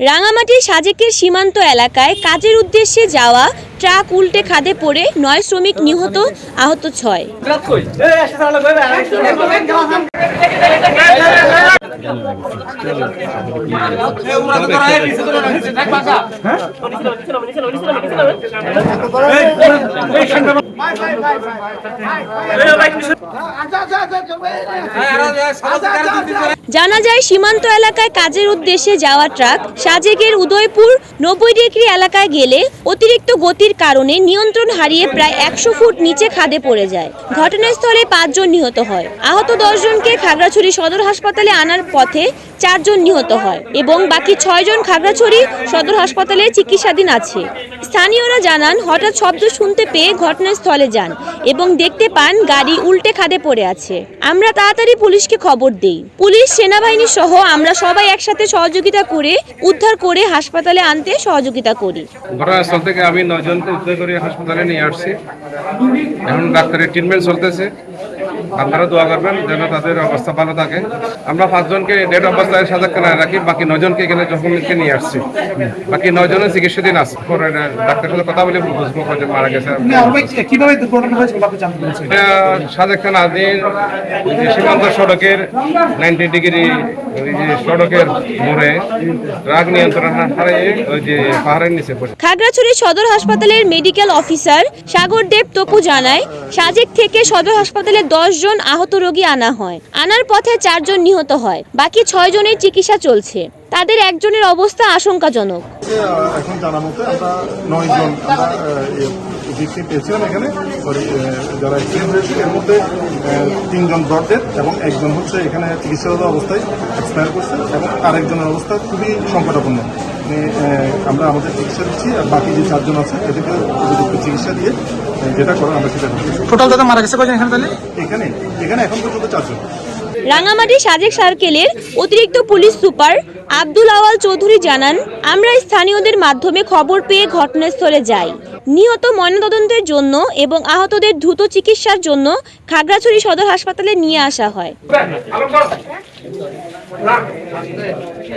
রাঙামাটির সাজেকের সীমান্ত এলাকায় কাজের উদ্দেশ্যে যাওয়া ট্রাক উল্টে খাদে পড়ে নয় শ্রমিক নিহত আহত ছয় জানা যায় সীমান্ত এলাকায় কাজের উদ্দেশ্যে যাওয়া ট্রাক সাজেকের উদয়পুর নব্বই ডিগ্রি এলাকায় গেলে অতিরিক্ত গতির কারণে নিয়ন্ত্রণ হারিয়ে প্রায় একশো ফুট নিচে খাদে পড়ে যায়। ঘটনাস্থলে পাঁচজন নিহত হয়। আহত দশজনকে খাগড়াছড়ি সদর হাসপাতালে আনার পথে চারজন নিহত হয় এবং বাকি ছয়জন খাগড়াছড়ি সদর হাসপাতালে চিকিৎসাধীন আছে। স্থানীয়রা জানান, হঠাৎ শব্দ শুনতে পেয়ে ঘটনাস্থলে যান এবং দেখতে পান গাড়ি উল্টে খাদে পড়ে আছে। আমরা তাড়াতাড়ি পুলিশকে খবর দেই। পুলিশ, সেনাবাহিনী সহ আমরা সবাই একসাথে সহযোগিতা করে, উদ্ধার করে হাসপাতালে আনতে সহযোগিতা করি। ঘটনাস্থল থেকে আমি নয়জনকে উদ্ধার করে হাসপাতালে নিয়ে আসছি। এখন ডাক্তারের ট্রিটমেন্ট চলতেছে। আপনারা দোয়া করবেন যেন তাদের অবস্থা ভালো থাকে। আমরা পাঁচজনকে ডেড অবস্থায় সাজাখানায় রাখি বাকি নজনকে এখানে জখমকে নিয়ে আসছি। বাকি নজনের চিকিৎসাধীন আছে। পরে ডাক্তারের সাথে কথা বলে বুঝব যে মারা গেছে। কীভাবে দুর্ঘটনা পেরেছেন? এটা সাজেক আদিন সীমান্ত সড়কের নাইনটি ডিগ্রি ওই যে সড়কের মোড়ে রাগ নিয়ন্ত্রণ হারিয়ে ওই যে পাহাড়ের নিচে পড়ে। খাগড়াছড়ি সদর হাসপাতালের মেডিকেল অফিসার সাগর দেব তপু জানায় সাজেক থেকে সদর হাসপাতালে দশ জন আহত রোগী আনা হয়। আনার পথে চারজন নিহত হয়। বাকি ছয় জনের চিকিৎসা চলছে। তাদের একজনের অবস্থা আশঙ্কাজনক। এখন জানা মতো নয় জন ভিকটিম পেয়েছিলাম এখানে। যারা অ্যাক্সিডেন্ট হয়েছে এর মধ্যে তিনজন ব্রড এবং একজন হচ্ছে এখানে চিকিৎসারত অবস্থায় এক্সপায়ার করছে এবং আরেকজনের অবস্থা খুবই সংকটাপন্ন। মানে, আমরা আমাদের চিকিৎসা দিচ্ছি আর বাকি যে চারজন আছে এদেরকে উপযুক্ত চিকিৎসা দিয়ে যেটা করে আমরা সেটা টোটাল দাদা মারা গেছে কয়জন এখানে তাহলে? এখানে এখানে এখন পর্যন্ত চারজন। রাঙামাটি সাজেক সার্কেলের অতিরিক্ত পুলিশ সুপার আব্দুল আওয়াল চৌধুরী জানান, আমরা স্থানীয়দের মাধ্যমে খবর পেয়ে ঘটনাস্থলে যাই। নিহত ময়নাতদন্তের জন্য এবং আহতদের দ্রুত চিকিৎসার জন্য খাগড়াছড়ি সদর হাসপাতালে নিয়ে আসা হয়।